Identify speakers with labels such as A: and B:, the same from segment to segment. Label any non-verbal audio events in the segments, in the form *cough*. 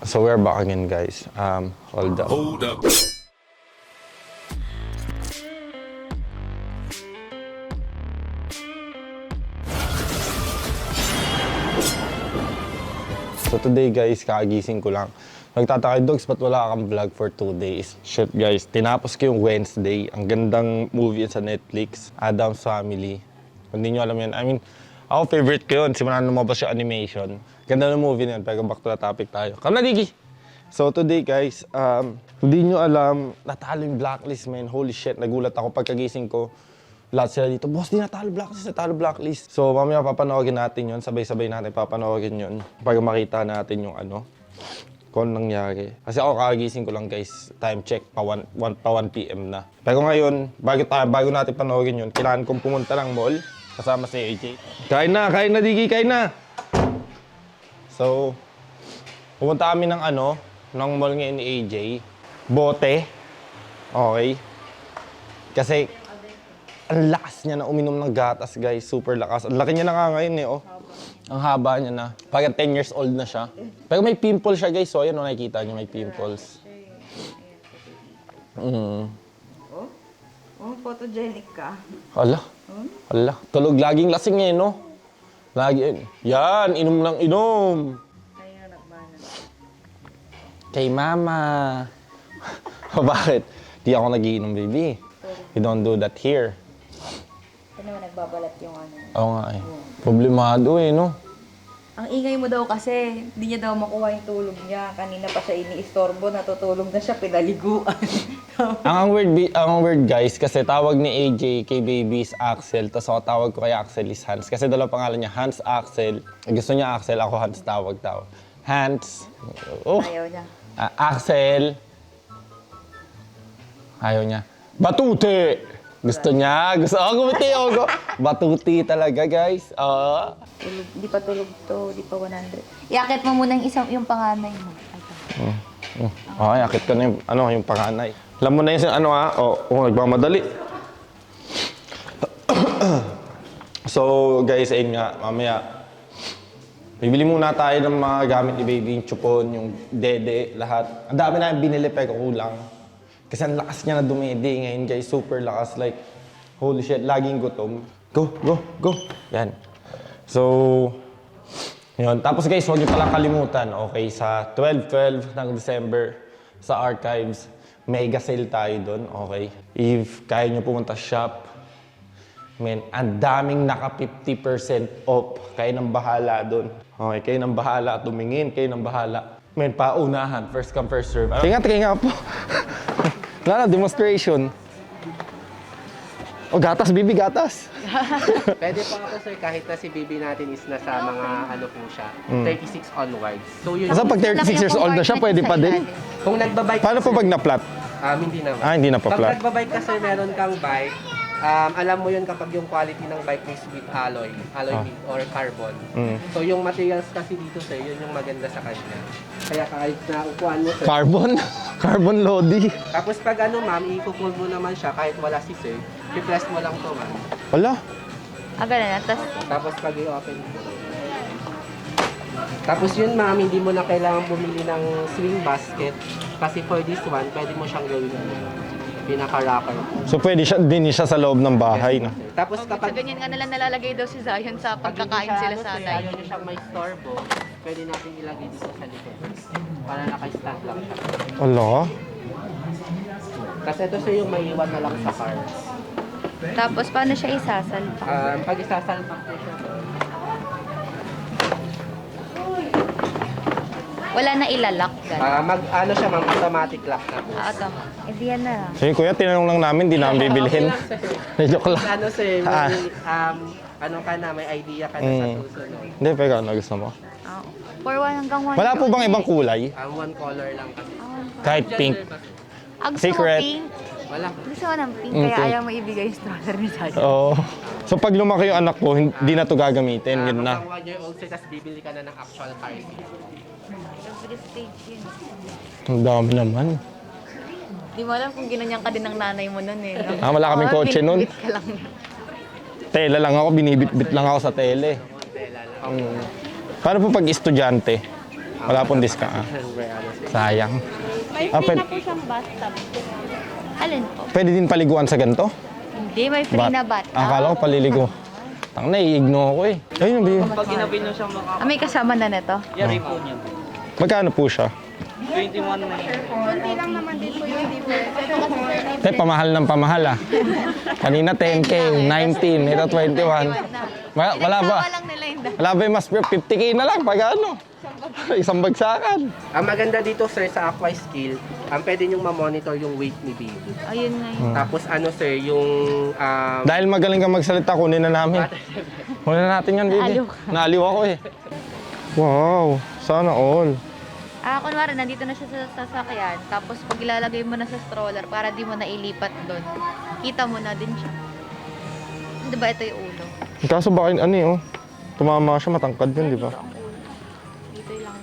A: So we're back again, guys. Um, hold up.
B: Hold up.
A: So today guys, kakagising ko lang. Nagtataka dogs, ba't wala kang vlog for two days? Shit guys, tinapos ko yung Wednesday. Ang gandang movie yun sa Netflix, Adam's Family. Kung hindi nyo alam yan, I mean, ako favorite ko yun, simula nung lumabas yung animation. Ganda ng movie na yun, pero back to the topic tayo. Come na, Digi! So today guys, um, hindi nyo alam, natalo yung blacklist man. Holy shit, nagulat ako pagkagising ko. Lahat sila dito, boss, di natalo blacklist, natalo blacklist. So mamaya papanoorin natin yon sabay-sabay natin papanoorin yon para makita natin yung ano, kung nangyari. Kasi ako kakagising ko lang guys, time check, pa 1, 1, pa 1 p.m. na. Pero ngayon, bago, tayo, bago natin panoorin yun, kailangan kong pumunta ng mall kasama si AJ. Kain na, kain na, Digi, kain na! So, pumunta kami ng ano, ng mall ngayon ni AJ. Bote. Okay. Kasi, ang lakas niya na uminom ng gatas, guys. Super lakas. Ang laki niya na nga ngayon eh, oh. Ang haba niya na. Parang 10 years old na siya. Pero may pimple siya, guys. So, ayan, oh, nakikita niyo may pimples. Mm.
C: Oh, oh photogenic ka.
A: Ala. Ala. Tulog laging lasing eh, no? Lagi. Yan, inom ng inom.
C: Kaya nagmana.
A: Kay mama. *laughs* o bakit? Di ako nagiinom, baby. You don't do that here.
C: Naman nagbabalat yung ano.
A: Oo nga eh. Problemado eh, no?
C: Ang ingay mo daw kasi, hindi niya daw makuha yung tulog niya. Kanina pa siya iniistorbo, natutulog na siya, pinaliguan. *laughs*
A: ang, ang weird, ang weird guys, kasi tawag ni AJ kay baby is Axel, tapos ako tawag ko kay Axel is Hans. Kasi dalawa pangalan niya, Hans Axel. Gusto niya Axel, ako Hans tawag tawag. Hans. Oh,
C: Ayaw niya.
A: ah, Axel. Ayaw niya. Batuti! Gusto niya. Gusto ako gumiti ako. *laughs* Batuti talaga, guys. Oo.
C: Tulog, di pa tulog to, di pa 100. Iakit mo muna yung isang, yung panganay mo. Ito.
A: Okay, akit ko na yung, ano, yung panganay. Alam mo na yung ano ha, o, oh, nagmamadali. *coughs* so, guys, ayun nga, mamaya, bibili muna tayo ng mga gamit ni baby, yung chupon, yung dede, lahat. Ang dami na yung binili, pero kulang. Kasi ang lakas niya na dumede ngayon, guys, super lakas. Like, holy shit, laging gutom. Go, go, go. Yan. So, yun. Tapos guys, huwag niyo palang kalimutan, okay, sa 12-12 ng December sa archives, mega sale tayo doon, okay? If kaya niyo pumunta shop, men, ang daming naka 50% off. Kayo nang bahala doon. Okay, kayo nang bahala. Tumingin, kayo nang bahala. Men, paunahan. First come, first serve. Tinga, tinga po. *laughs* Wala na, demonstration. O, gatas, bibi, gatas. *laughs*
D: Pwede po ako sir kahit na si baby natin is nasa mga ano po siya, 36 onwards. So yun,
A: Kasi pag 36 years old na siya, pwede pa din.
D: kung nagbabike
A: Paano po pag na-flat?
D: um, hindi naman.
A: Ah, hindi na pa
D: Pag
A: flat.
D: nagbabike ka sir, meron kang bike, um, alam mo yun kapag yung quality ng bike is with alloy, alloy
A: Ah.
D: with or carbon.
A: Mm.
D: So yung materials kasi dito sir, yun yung maganda sa kanya. Kaya kahit na upuan mo sir,
A: Carbon? *laughs* Carbon Lodi.
D: tapos pag ano ma'am, i-cool mo naman siya kahit wala si sir, i-press mo lang to ma'am.
A: Wala.
C: Ah, ganun na. Tapos,
D: Tapos pag i-open Tapos yun ma'am, hindi mo na kailangan bumili ng swing basket. Kasi for this one, pwede mo siyang gawin pinaka-rocker.
A: So pwede siya, din siya sa loob ng bahay, no?
D: Tapos
E: Sa
D: kapag
E: ganyan nga nalang nalalagay daw si Zion sa
D: pag hindi
E: pagkakain
D: siya,
E: sila
D: ano,
E: sa
D: sir,
E: atay.
D: Ayaw nyo siyang may storbo, pwede natin ilagay dito sa likod. Para naka-stand lang siya.
A: Wala.
D: Kasi ito sir yung may iwan na lang sa car.
C: tapos paano siya isasal?
D: Um, pag isasalpak mo siya,
C: Wala na ilalak. Ganun.
D: ah, mag, ano siya ma'am, automatic lock na po.
C: Ah, tama. Eh, di yan na.
A: Sige kuya, tinanong lang namin, di namin bibilhin. *laughs* Joke lang.
D: Ano sir,
A: Ah.
D: may, um, ano ka na, may idea ka na sa
A: Mm.
D: susunod.
A: Hindi, pero ano gusto mo?
C: Ah, for one hanggang one.
A: Wala po bang ibang kulay?
D: Um, one color lang kasi.
A: Kahit pink.
C: Ah, gusto
A: Secret.
C: mo pink?
D: Wala.
C: Gusto ko ng pink,
A: Mm,
C: kaya
A: pink.
C: ayaw mo ibigay yung stroller ni Zion.
A: Oo. So pag lumaki yung anak ko, hindi na to gagamitin,
D: Ah,
A: yun na.
D: Hanggang one year old sir, tapos bibili ka na ng actual car seat.
C: Every stage yun.
A: Ang dami naman.
E: Di mo alam kung ginanyan ka din ng nanay mo nun eh. No?
A: Ah, wala kaming
E: Oo,
A: kotse nun.
E: binibit ka lang.
A: Tela lang ako, binibit-bit lang ako sa tele. Mm. Paano po pag estudyante? Wala pong discount. ah. Sayang.
E: May
A: Ah,
E: free
A: pwede-
E: na po siyang bathtub. Alin po?
A: Pwede din paliguan sa ganito?
E: Hindi, may free
A: Bat-
E: na bathtub.
A: Akala ko paliligo. Tang na, iigno ako eh. Ayun view.
B: Pag inabin nyo siyang maka...
E: Ah, may kasama na nito.
B: Yari po niya.
A: Magkano po siya?
B: 21 na yun.
A: Eh, pamahal ng pamahal ah. Kanina 10K, 19, ito 21. Wala, wala ba?
E: Pinagsama lang nila yung
A: Wala ba yung mas 50K na lang pag ano? Isang bagsakan.
D: Ang maganda dito sir sa Aqua Skill, ang pwede niyong ma-monitor yung weight ni baby.
E: Ayun nga yun.
D: Tapos ano sir, yung um,
A: Dahil magaling ka magsalita, kunin na namin. *laughs* Kunin na natin yan, baby.
E: Naaliw ka.
A: Naaliw ako eh. Wow, sana all.
E: Ah, kunwari, nandito na siya sa sasakyan. Tapos pag ilalagay mo na sa stroller para di mo na ilipat doon, kita mo na din siya. Di ba ito yung ulo?
A: Kaso bakit ano eh, oh. Tumama siya, matangkad yun, di ba?
E: Dito lang.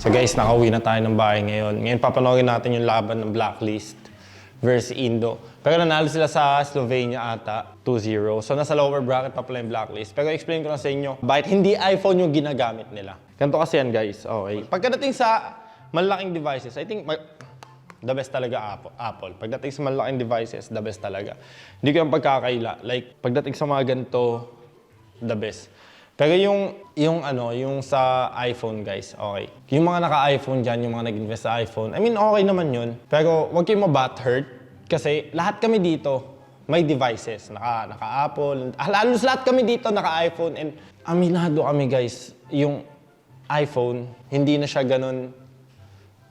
A: So guys, nakauwi na tayo ng bahay ngayon. Ngayon papanoorin natin yung laban ng Blacklist versus Indo. Pero nanalo sila sa Slovenia ata, 2-0. So nasa lower bracket pa pala yung Blacklist. Pero explain ko na sa inyo, bakit hindi iPhone yung ginagamit nila. Ganito kasi yan guys, okay. Pagkadating sa malaking devices, I think the best talaga Apple. Pagdating sa malaking devices, the best talaga. Hindi ko yung pagkakaila. Like, pagdating sa mga ganito, the best. Pero yung, yung ano, yung sa iPhone guys, okay. Yung mga naka-iPhone dyan, yung mga nag-invest sa iPhone, I mean, okay naman yun. Pero huwag kayong ma-butthurt kasi lahat kami dito may devices. Naka, naka-Apple. Halos lahat kami dito naka-iPhone. And aminado kami guys, yung iPhone, hindi na siya ganun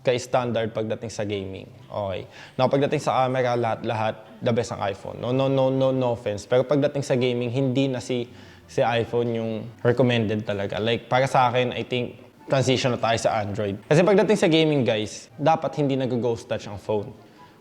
A: ka-standard pagdating sa gaming. Okay. Now, pagdating sa camera, lahat-lahat, the best ang iPhone. No, no, no, no, no offense. Pero pagdating sa gaming, hindi na si, si iPhone yung recommended talaga. Like, para sa akin, I think, transition na tayo sa Android. Kasi pagdating sa gaming, guys, dapat hindi nag-ghost touch ang phone.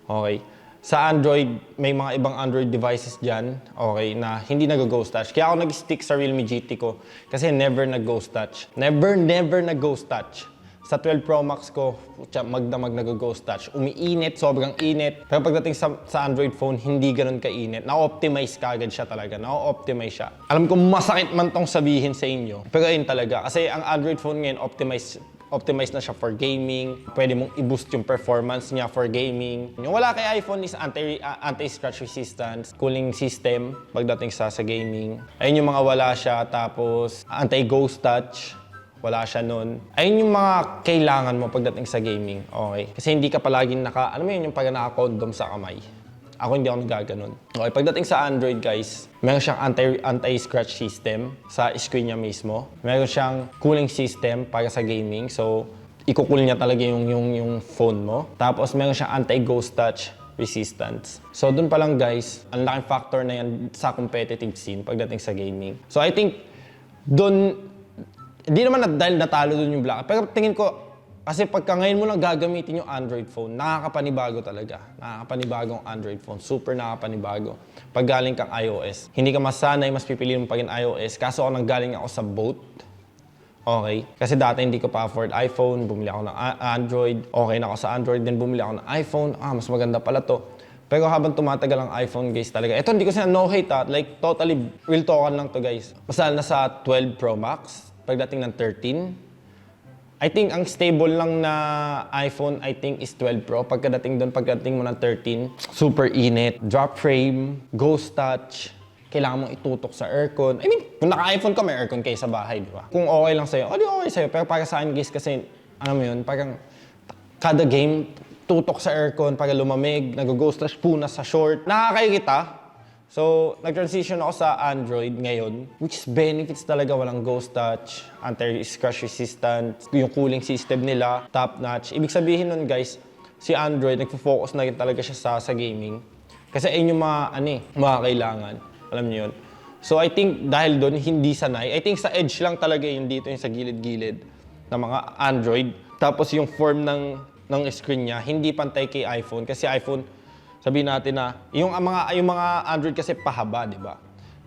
A: Okay? Sa Android, may mga ibang Android devices dyan, okay, na hindi nag-ghost touch. Kaya ako nag-stick sa Realme GT ko kasi never nag-ghost touch. Never, never nag-ghost touch. Sa 12 Pro Max ko, putya, magdamag nag-ghost touch. Umiinit, sobrang init. Pero pagdating sa, sa Android phone, hindi ganun kainit. Na-optimize kagad siya talaga. Na-optimize siya. Alam ko masakit man tong sabihin sa inyo. Pero ayun talaga. Kasi ang Android phone ngayon, optimize optimize na siya for gaming. Pwede mong i-boost yung performance niya for gaming. Yung wala kay iPhone is anti, uh, anti-scratch resistance, cooling system pagdating sa sa gaming. Ayun yung mga wala siya. Tapos anti-ghost touch. Wala siya nun. Ayun yung mga kailangan mo pagdating sa gaming. Okay. Kasi hindi ka palaging naka, alam mo yun, yung pag naka-condom sa kamay. Ako hindi ako nagaganon. Okay, pagdating sa Android guys, meron siyang anti, anti-scratch system sa screen niya mismo. Meron siyang cooling system para sa gaming. So, ikukool niya talaga yung, yung, yung phone mo. Tapos meron siyang anti-ghost touch resistance. So, dun pa lang guys, ang laking factor na yan sa competitive scene pagdating sa gaming. So, I think, dun, hindi naman na, dahil natalo dun yung Black. Pero tingin ko, kasi pagka ngayon mo lang gagamitin yung Android phone, nakakapanibago talaga. Nakakapanibago ang Android phone. Super nakakapanibago. Pag galing kang iOS. Hindi ka masanay, mas pipiliin mo pa rin iOS. Kaso ako nang galing ako sa boat. Okay. Kasi dati hindi ko pa afford iPhone, bumili ako ng Android. Okay na ako sa Android, then bumili ako ng iPhone. Ah, mas maganda pala to. Pero habang tumatagal ang iPhone guys talaga. Ito hindi ko sila no hate ha. Like totally real talkan lang to guys. Basta nasa 12 Pro Max, pagdating ng 13, I think ang stable lang na iPhone, I think is 12 Pro. Pagkadating doon, pagdating mo ng 13, super init, drop frame, ghost touch, kailangan mong itutok sa aircon. I mean, kung naka-iPhone ka, may aircon kayo sa bahay, di ba? Kung okay lang sa'yo, o di okay sa'yo. Pero para sa akin, guys, kasi, ano mo yun, parang kada game, tutok sa aircon para lumamig, nag-ghost touch, punas sa short. Nakakairita. So, nag-transition ako sa Android ngayon, which benefits talaga. Walang ghost touch, anti-scratch resistant, yung cooling system nila, top notch. Ibig sabihin nun guys, si Android, nagfo-focus na talaga siya sa, sa gaming. Kasi ayun yung mga, ano eh, mga kailangan. Alam niyo yun. So, I think dahil doon, hindi sanay. I think sa edge lang talaga yun dito, yung sa gilid-gilid ng mga Android. Tapos yung form ng, ng screen niya, hindi pantay kay iPhone. Kasi iPhone, sabihin natin na, yung mga, yung mga Android kasi pahaba, di ba?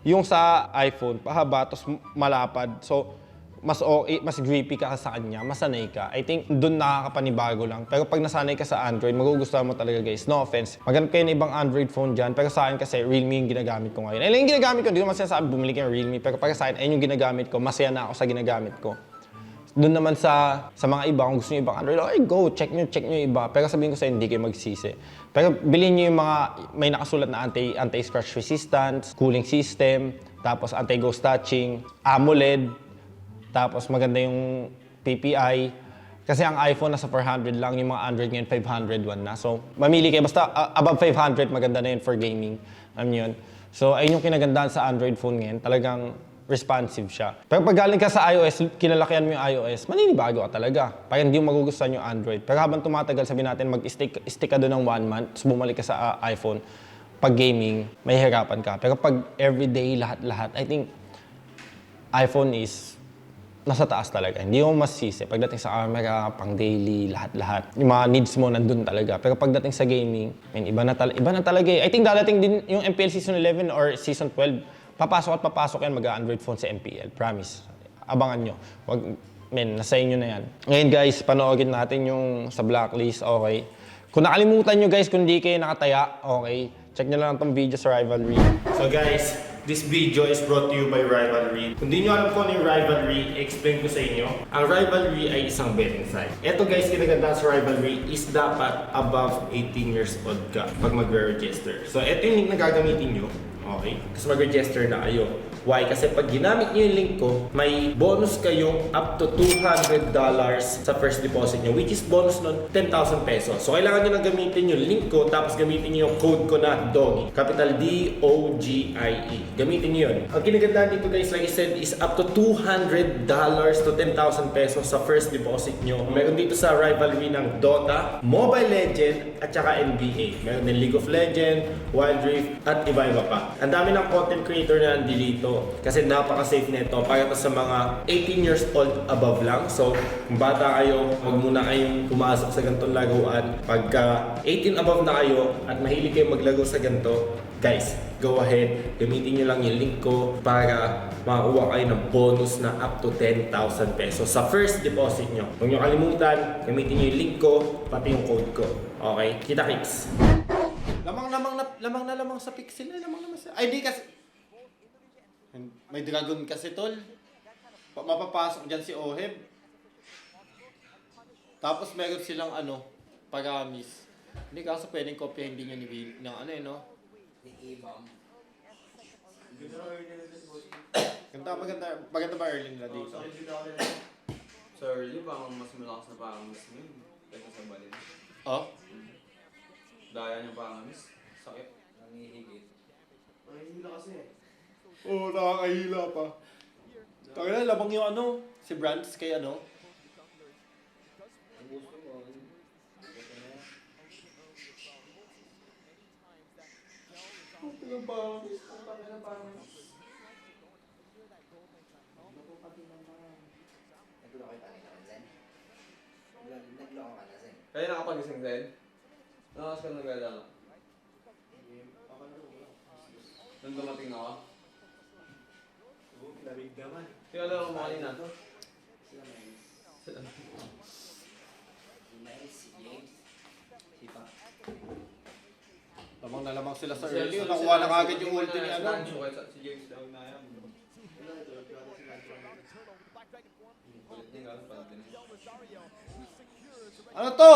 A: Yung sa iPhone, pahaba, tapos malapad. So, mas okay, mas grippy ka sa kanya, masanay ka. I think doon nakakapanibago lang. Pero pag nasanay ka sa Android, magugustuhan mo talaga guys. No offense. Maghanap kayo ng ibang Android phone dyan. Pero sa akin kasi, Realme yung ginagamit ko ngayon. Ayun yung ginagamit ko. Hindi ko masaya sabi bumili ka ng Realme. Pero para sa akin, ayun yung ginagamit ko. Masaya na ako sa ginagamit ko. Doon naman sa sa mga iba, kung gusto niyo ibang Android, okay, go, check nyo, check yung iba. Pero sabihin ko sa hindi kayo magsisi. Pero bilhin nyo yung mga, may nakasulat na anti, anti-scratch resistance, cooling system, tapos anti-ghost touching, AMOLED, tapos maganda yung PPI. Kasi ang iPhone nasa 400 lang, yung mga Android ngayon 501 na. So, mamili kayo. Basta uh, above 500, maganda na yun for gaming. Niyo yun. So, ayun yung kinagandahan sa Android phone ngayon. Talagang responsive siya. Pero pag galing ka sa iOS, kinalakihan mo yung iOS, maninibago ka talaga. Parang hindi mo magugustuhan yung Android. Pero habang tumatagal, sabi natin, mag-stick stick ka doon ng one month, tapos bumalik ka sa uh, iPhone, pag gaming, may hirapan ka. Pero pag everyday, lahat-lahat, I think iPhone is nasa taas talaga. Hindi mo masisi. Pagdating sa camera, pang daily, lahat-lahat. Yung mga needs mo nandun talaga. Pero pagdating sa gaming, man, iba na, tal- iba na talaga eh. I think dadating din yung MPL Season 11 or Season 12, papasok at papasok yan mag-Android phone sa MPL. Promise. Abangan nyo. Wag, men, nasa inyo na yan. Ngayon guys, panoorin natin yung sa blacklist. Okay. Kung nakalimutan nyo guys, kung di kayo nakataya, okay, check nyo lang tong video sa Rivalry. So guys, this video is brought to you by Rivalry. Kung di nyo alam kung ano yung Rivalry, explain ko sa inyo. Ang Rivalry ay isang betting site. Ito guys, kinaganda sa Rivalry is dapat above 18 years old ka pag magre-register. So ito yung link na gagamitin nyo. Okay? Kasi mag-register na kayo. Why? Kasi pag ginamit niyo yung link ko, may bonus kayong up to $200 sa first deposit niyo, which is bonus nun 10,000 pesos. So kailangan niyo na gamitin yung link ko, tapos gamitin niyo yung code ko na DOGIE. Capital D-O-G-I-E. Gamitin niyo yun. Ang kinagandaan dito guys, like I said, is up to $200 to 10,000 pesos sa first deposit niyo. Meron dito sa rivalry ng Dota, Mobile Legend, at saka NBA. Meron din League of Legends, Wild Rift, at iba-iba pa. Ang dami ng content creator na nandito kasi napaka-safe nito para sa mga 18 years old above lang. So, kung bata kayo, huwag muna kayong pumasok sa ganitong laruan. Pagka 18 above na kayo at mahilig kayo maglaro sa ganito, guys, go ahead, gamitin nyo lang yung link ko para makakuha kayo ng bonus na up to 10,000 pesos sa first deposit nyo. Huwag nyo kalimutan, gamitin nyo yung link ko, pati yung code ko. Okay? Kita kicks! Lamang lamang na lamang na lamang sa pixel na lamang naman sa. Ay di kasi may dragon kasi tol. Pa- mapapasok diyan si Oheb. Tapos meron silang ano, paramis. Hindi kaso pwedeng kopyahin din niya ni Will, ng ano eh, no? Ganda, maganda, maganda ba early nila dito?
F: So early, parang mas malakas na pangamis ngayon kaysa sa balin.
A: Oh?
F: Daya niya pangamis. Sakit.
A: Oo, oh, nakakahila pa. Taka labang yung ano, si Brands kay ano.
F: Kaya nakapagising din? Nakakas ka naglalala. Nung dumating na ako?
A: Lamig naman.
F: Kaya alam mo kanina.
A: Lamang na lamang sila sa
F: Si-
A: early.
F: si-
A: Nakuha na
F: si-
A: kagad
F: si-
A: yung ulti ni
F: si-
A: ano.
F: Si si James daw na yan.
A: Ano to?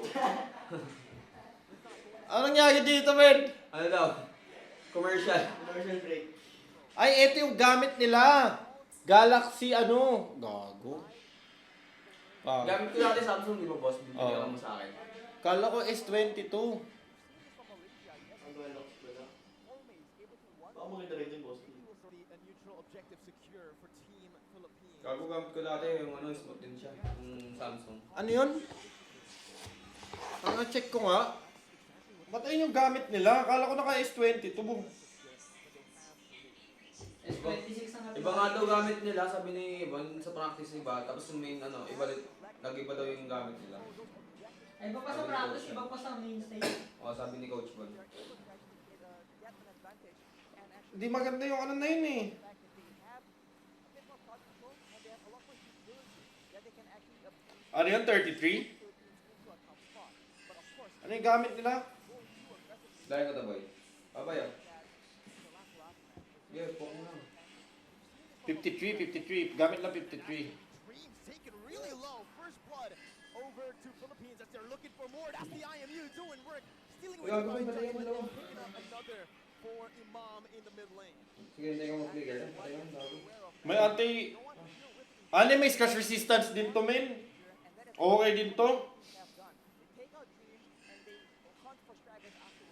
A: *laughs* ano nangyari dito, men?
F: Ano daw? Commercial.
A: Ay, ito yung gamit nila. Galaxy ano? Gago. Ah,
F: Gamit ko dati Samsung, di ba boss? Bibili
A: Oo.
F: ka mo sa akin.
A: kala ko S22.
F: Gago gamit ko dati yung ano, smooth din siya. Yung Samsung.
A: Ano yun? Ang check ko nga. Ba't ayun yung gamit nila? Kala ko naka S22. Bum.
F: Iba nga daw gamit nila, sabi ni Ibon sa practice iba, tapos yung main ano, iba nag-iba daw yung gamit nila.
G: Ay, iba pa sa practice, iba pa sa main stage.
F: O sabi ni Coach Bon.
A: Hindi maganda yung ano na yun eh. Ano yun? 33? Ano yung gamit nila?
F: Dahil ko boy. Babay ah. Yeah, po mo lang.
A: 53, 53. Gamit lang 53.
G: Dreams taken really low. First blood over to Philippines as they're looking for more. That's the IMU doing work. Stealing away from another for Imam in the mid lane.
F: Sige, hindi ka ka. Bago.
A: May anti... Ano may scratch resistance din to, men? Okay din to.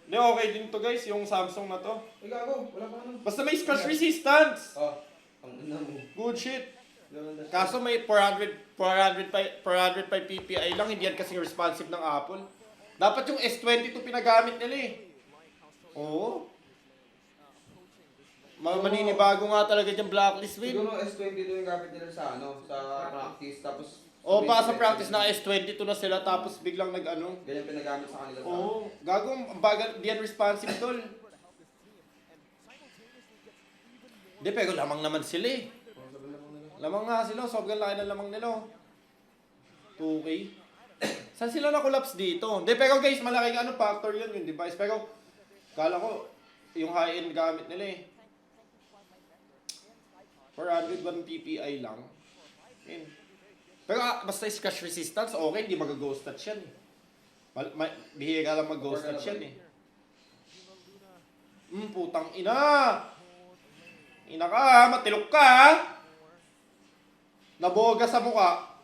A: Hindi, okay din to guys, yung Samsung na to.
F: Uy, gago. Wala pa ano.
A: Basta may scratch resistance.
F: Oh, ang ina mo.
A: Good shit. Kaso may 400, 400, pa- 400 pa PPI lang, hindi yan kasing responsive ng Apple. Dapat yung S22 pinagamit nila eh. Oo. Ma- maninibago nga talaga dyan blacklist win.
F: Siguro S22 yung gamit nila sa ano, sa practice. Tapos,
A: O pa sa practice na S22 na sila tapos biglang nag ano.
F: Ganyan pinagamit sa kanila
A: Oo. Gagong ang bagal, di yan responsive tol. Di pero lamang naman sila eh. Lamang nga sila, sobrang laki ng lamang nila. oh. 2K. Saan sila na-collapse dito? Di pero guys, malaking ano factor yun yung device. Pero kala ko yung high-end gamit nila eh. 401 PPI lang. Yun. Pero ah, basta scratch resistance, okay, hindi mag-ghost touch yan. eh. Mal- ma- bihira lang mag-ghost touch yan eh. Hmm, putang ina! Ina ka matilok ka! Naboga sa mukha.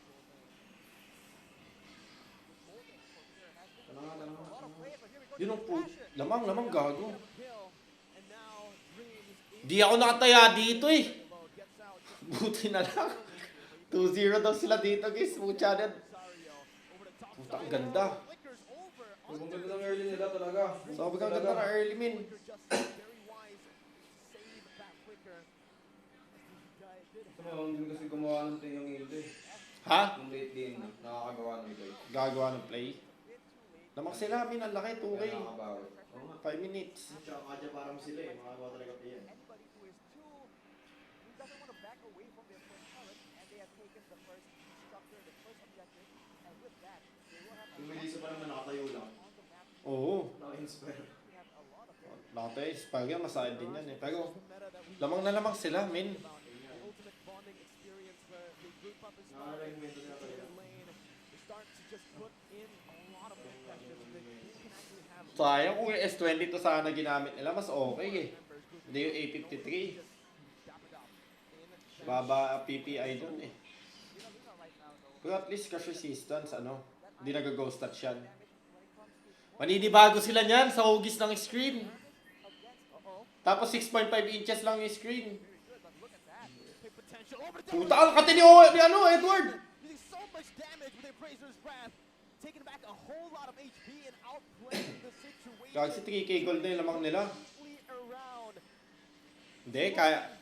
A: Yun ang pu... Lamang, lamang gago. Di ako nakataya dito eh. *laughs* Buti na lang. 2-0 daw sila dito guys. Pucha na. Putang ganda.
F: Sobrang ganda ng early nila talaga.
A: Sobrang ganda ng early min.
F: Tumawang din kasi gumawa ng yung hildo eh.
A: Ha?
F: Nung late game, nakakagawa ng play.
A: Gagawa ng play. Lamang sila min. Ang laki. 2K.
F: Kaya nakakabawi.
A: 5 minutes.
H: Tsaka kadya parang sila eh, makagawa talaga pa yan. Yung Melissa pa naman nakatayo lang.
A: Oo.
H: Naka-inspire.
A: Dati, Spaghetti, masayad din yan eh. Pero, lamang na lamang sila, min.
H: Nila talaga.
A: Sayang kung yung S22 sana ginamit nila, mas okay eh. Hindi yung A53. Baba PPI dun eh. Pero at least cash resistance, ano, hindi nag-ghost touch yan. Maninibago sila niyan sa hugis ng screen. Tapos 6.5 inches lang yung screen. Puta, ang kati ni, ni ano, Edward! Kag si 3K gold na yung lamang nila. Hindi, kaya,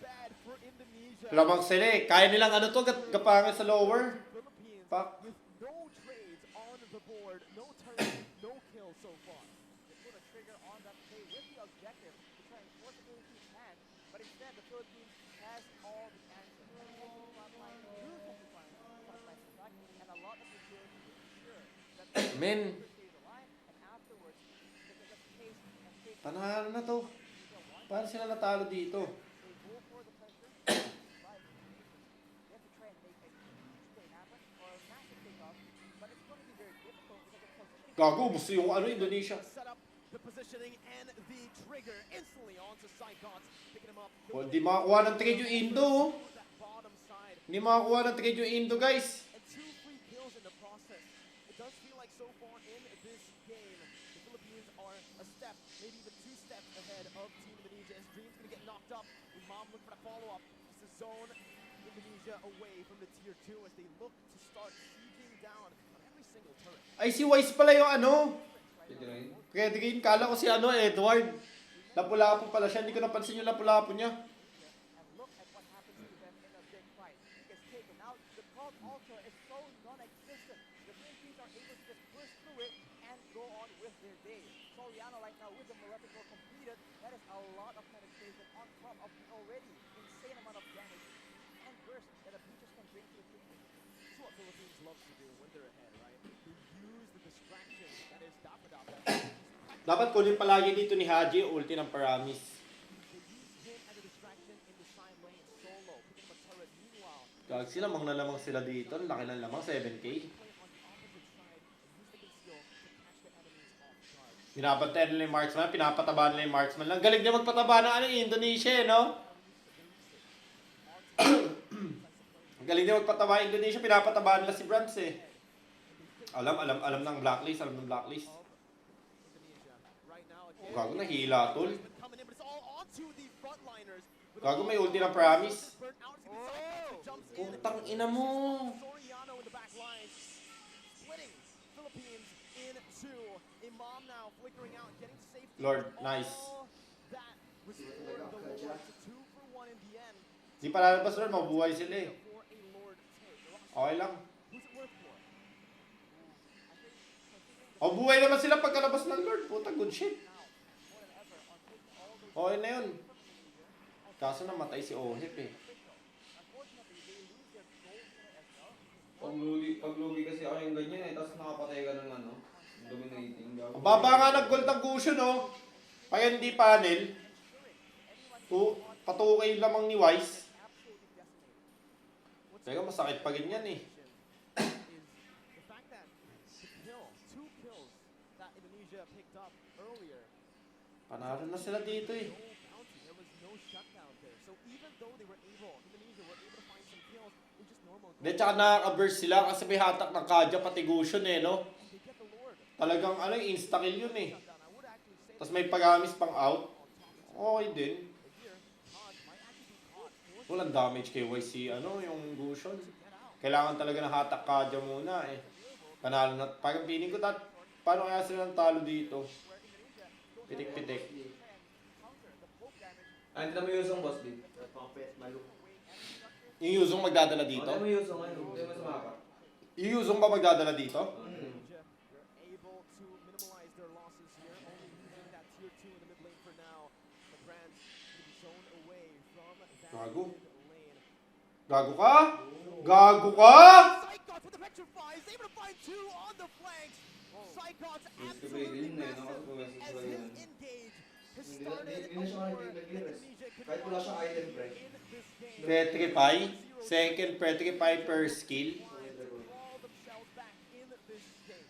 A: lamang sila eh. Kaya nilang ano to, gapangan sa lower. Fuck.
G: with no trades on the board, no turns, no kills so far. They put a trigger on that play with the objective to try and force the Philippines' hand, but instead the Philippines has all the answers. Frontline, beautiful frontline, frontline and a lot of agility to ensure that *coughs* the
A: Men,
G: and afterwards they can just pace and take
A: panalo na to. Paano sila natalo dito?
G: they go for the pressure, drive the They have to try and make a stay happen or a massive takeoff, but it's going to be very difficult because of positioning.
A: Gago, gusto yung ano, Indonesia. O, di makakuha ng trade yung Indo. oh. Hindi makakuha ng trade yung Indo, guys.
G: Indonesia away from the tier two as they look to start sieging down
A: Ay, si Wise pala yung ano. Green, kala ko si ano, Edward. Lapu-lapu pala siya. Hindi ko napansin yung lapu-lapu niya.
G: Philippines loves to do when they're ahead, right?
A: Dapat kunin palagi dito ni Haji yung ulti ng Paramis. Gag sila, mang na lamang sila dito. Ang Laki ng lamang, 7K. Binabantayan nila yung marksman, pinapatabahan nila yung marksman lang. Galing na magpataba ng ano, Indonesia, eh, no? *clears throat* Galing na magpataba Indonesia, pinapatabahan nila si Brands, eh. Alam, alam, alam ng blacklist, alam ng blacklist. Gago na hila, tol. Gago may ulti ng promise. Putang ina mo. Lord, nice.
I: Lord
A: Di pa lalabas ron, mabuhay sila eh.
I: Lord
A: Okay lang.
I: Who's it worth for?
A: O buhay naman sila pagkalabas ng Lord. Puta, good shit. Okay na yun. Kaso namatay si Ohip eh.
F: Pag lugi, pag lugi kasi ako yung ganyan eh, tapos nakapatay ka ng ano, dominating.
A: Ang baba nga ng gold ng Gusion oh. Kaya hindi panel. Tu patukay lamang ni Wise. Teka, masakit pa ganyan eh.
I: The fact that the kill, two kills that Indonesia picked up earlier,
A: Panalo na sila dito eh.
I: no bounty, there was no shutdown there. So even though they were able, Indonesia were able to find some kills, it was just normal.
A: Hindi, tsaka nakaka-burst sila kasi may hatak ng Kadya pati Gusion eh, no? Talagang ano, insta-kill yun eh. Tapos may pagamis pang out. Okay din. Walang damage kay si ano, yung Gusion. Kailangan talaga ng hatak Kadya muna eh. Panalo na. Parang feeling ko tat, paano kaya sila talo dito? Pitik-pitik.
F: Ah, hindi naman yung boss din.
A: Yung Yuzong magdadala
F: Dito? Hindi mo yung ngayon, hindi mo sumapat.
A: Yung Yuzong ba magdadala dito?
I: Indonesia were able to minimize their losses here, only losing that tier 2 in the mid lane for now. The Brands going to be zoned away from that
A: Gago.
I: mid lane.
A: Gago ka? Gago ka?
F: Ko
I: absolutely massive as his engage has started
H: nag-heroes.
I: Indonesia
H: Kahit wala siyang item, pre.
A: Petrify. Second Petrify per skill.
I: Crawl themselves back in this game.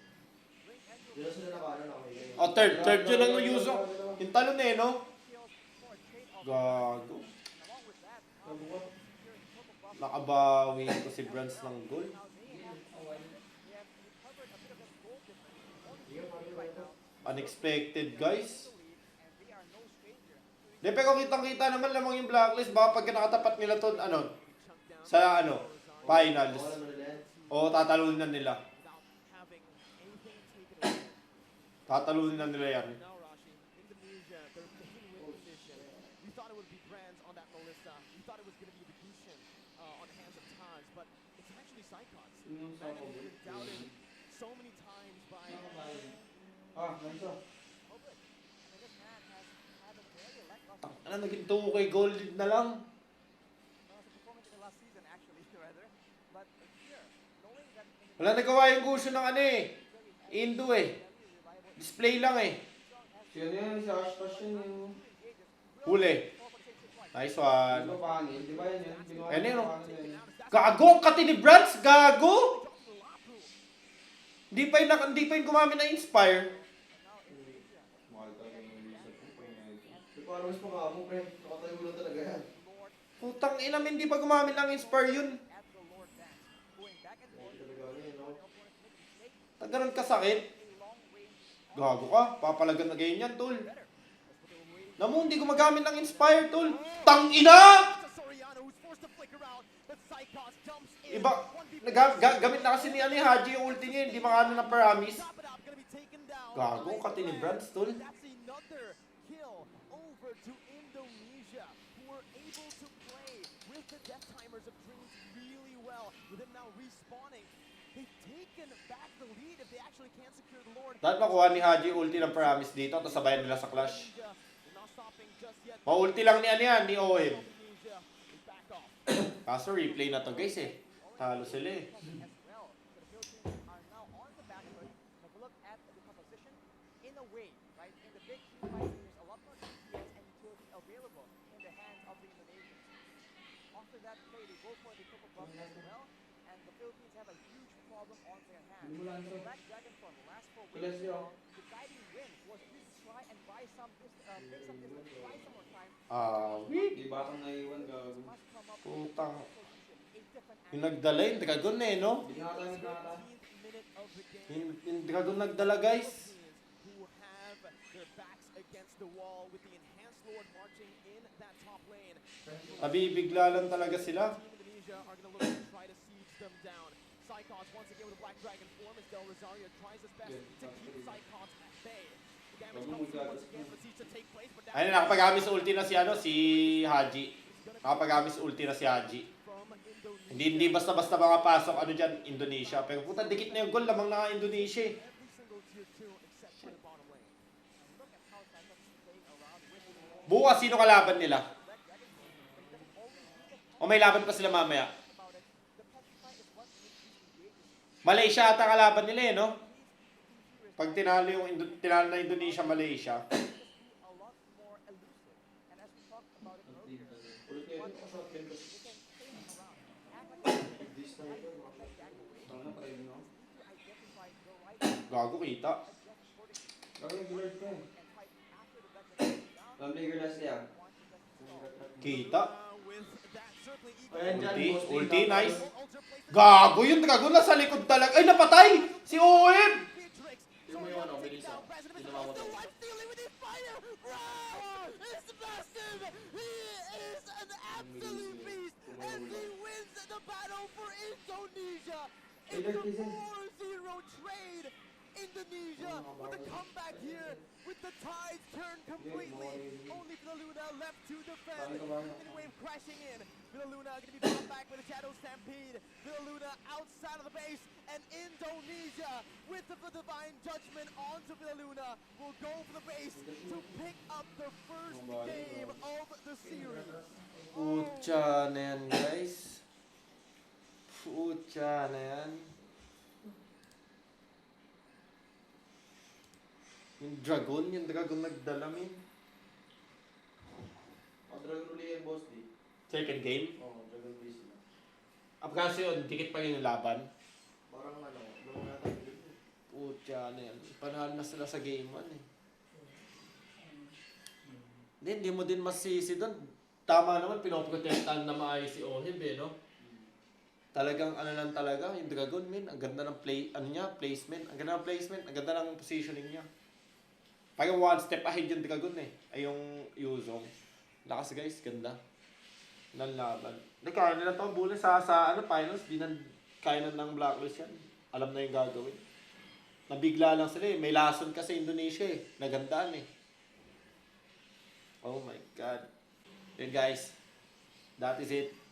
H: Hindi na sila naka, ano, nakahiga.
A: O third, third yun lang yung Yuzong. Yung talon eh, no? Gago. Nakabawi ko si Brands ng goal. Unexpected, guys. Di, pero kitang-kita naman lamang yung blacklist. Baka pagka nakatapat nila to, ano, sa ano, finals. O tatalunin na nila. Tatalunin na nila yan.
I: Now, Rashi, Indonesia, their main win condition. We thought it would be Brands on that Melissa. We thought it was going to be the Gushin on the hands of Taj, but it's actually Psychots.
F: Yung sa
I: And
F: ako,
I: it's been doubted so many times by
F: Ah, ah.
A: Ano, naging 2K gold na lang. Wala nagawa yung gusto ng ano eh. Indo eh. Display lang eh.
F: Si ano yan, si Ash Tosh yun yung...
A: Huli. Nice one.
F: Di ba pangil? Di ba yun?
A: Ano yun,
F: na yun.
A: Gago ang kati ni Brands, gago! Hindi pa yun, hindi pa yun gumamit ng Inspire.
F: Mahal talaga yung reset ko.
H: Di pa nga mo, pre. Nakatayo lang talaga yan.
A: Putang ina, hindi pa gumamit ng Inspire yun. Pag ganun kasakit. Gago ka, papalagan na ganyan, tol. Namu, hindi gumagamit ng Inspire, tol. Tang ina!
I: Soriano, who's forced to flicker out, but Psychots jumps in.
A: Iba, naga- ga- gamit na kasi ni ano Haji yung ulti niya, hindi makano ng paramis. Gago, kati ni Brands, tol.
I: Death timers of Dreams really well. With them now respawning, they've taken back the lead if they actually can't secure the Lord.
A: Dapat makuha ni Haji ulti ng paramis dito, tapos sabayan nila sa clash. Maulti lang ni ano yan, ni Owen. *coughs* Kaso replay na to guys eh. Talo sila eh.
I: as well. The Philippines are now on the back foot. If we look at the composition, in a way, right, in the big team fight, there's a lot more DPS and utility available in the hands of the Indonesians.
F: After go for the triple bump as well, and the Philippines have a huge problem on their hands. The Black Dragon from last four weeks, the guiding win was to try and buy some, dis- uh, take some distance, try some more time,
A: Ah,
J: Di ba akong naiwan gago?
A: putang. Yung nagdala yung dragon eh, no?
J: Di nga tayo nagkakata.
F: 17th minute of the game.
A: Yung, yung dragon nagdala, guys.
F: who have their backs against the wall with the enhanced Lord marching in that top lane.
A: Nabibigla lang talaga sila.
F: Indonesia are going to look to try to siege them down. Psychos once again with a Black Dragon form as Del Rosario tries his best to keep Psychos at bay. The damage comes through once again for siege to take place, but now
A: Ayun, nakapag-amis ulti na si ano, si Haji. Nakapag-amis ulti na si Haji. Hindi, hindi basta-basta mga pasok ano dyan, Indonesia. Pero puta, dikit na yung goal, lamang na Indonesia eh.
F: Every single tier 2 except for the bottom lane. Look at how Psychos is playing around with the wall.
A: Bukas, sino kalaban nila? O may laban pa sila mamaya? Malaysia ata kalaban nila eh, no? Pag tinalo yung Indo- tinalo na Indonesia, Malaysia. Gago kita. Kita. Ulti, ulti, nice. Gago yun, gago nasa likod talaga. Ay, napatay! Si OM!
H: Yung mo yung ano, bilis ah. Hindi na mamatay.
F: absolute beast as he wins the battle for Indonesia.
J: Hey,
F: It's
J: there's
F: a
J: Jason.
F: 4-0 trade. Indonesia with a comeback here with the tides turned completely. Only Villaluna left to defend. Mini wave crashing in. Villaluna to be brought back with a Shadow Stampede. Villaluna outside of the base. And Indonesia with the Divine Judgment onto Villaluna will go for the base to pick up the first game of the series.
A: Pucha na guys. Pucha Yung dragon, yung dragon nagdala, min.
H: Ang Dragon uli yan, boss, di.
A: Second game.
H: Oo, Dragon uli sila.
A: Ah, kasi yun, dikit pa yun yung laban.
H: Parang ano, nung nata yung
A: Pucha na yan. Panahal na sila sa game 1 eh. Hindi, hindi mo din masisi doon. Tama naman, pinoprotektahan na maayos si Ohib eh, no? Talagang ano lang talaga, yung Dragon min, ang ganda ng play, ano niya, placement, ang ganda ng placement, ang ganda ng positioning niya. Parang one step ahead yung Dragon eh, ay yung Yuzong. Lakas guys, ganda. Ng laban. Nagkaya nila to, bulan sa, sa ano, finals, di na kaya ng blacklist yan. Alam na yung gagawin. Nabigla lang sila eh. May lason kasi Indonesia eh. Nagandaan eh. Oh my God. Yun guys. That is it.